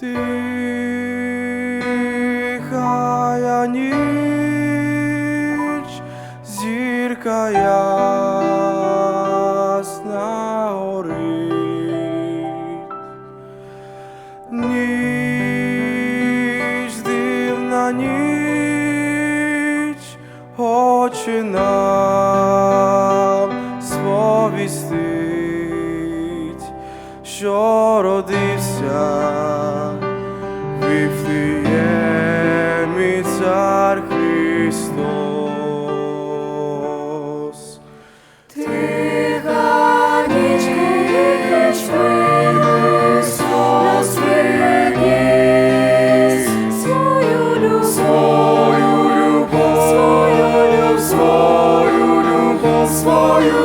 Тихая ніч, зірка ясна горить. Ніч, дивна ніч, очі нам сповістить, що родився в Вифлеємі цар Христос. Тиха ніч, ніч виніс, нас виніс свою любов, Свою любов, свою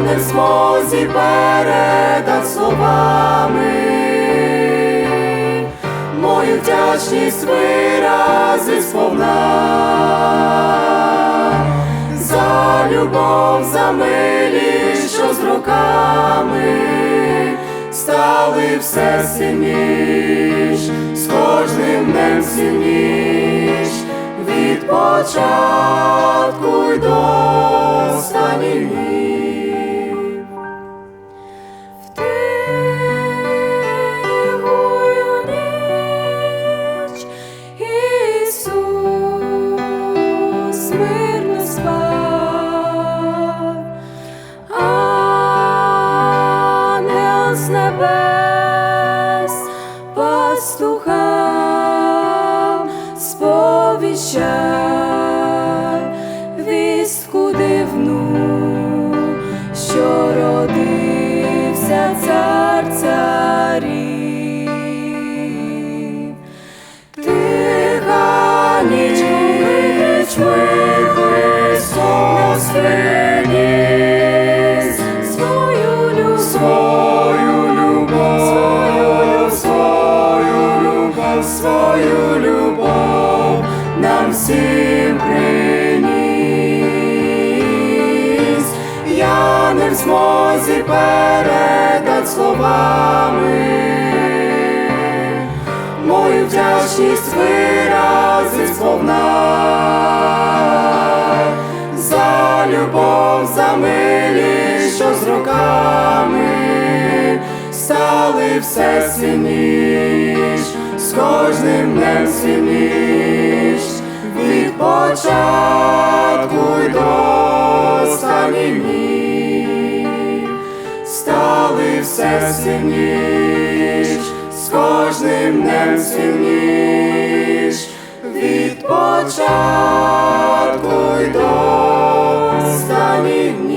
Не в змозі передати словами. Мою вдячність вирази сповна. За любов, за милість, що з роками стали все сильніш, з кожним днем сильніш, від початку й до вістку дивну, що родився цар царів. Тиха ніч, Христос свою любов, любов, свою любов, свою любов нам всім приніс. Змозі передати словами. Мою вдячність вирази сповна. За любов, за милість, що з роками стали все сильніш, з кожним днем сильніш, все сильніш, з кожним днем сильніш, від початку й до останніх.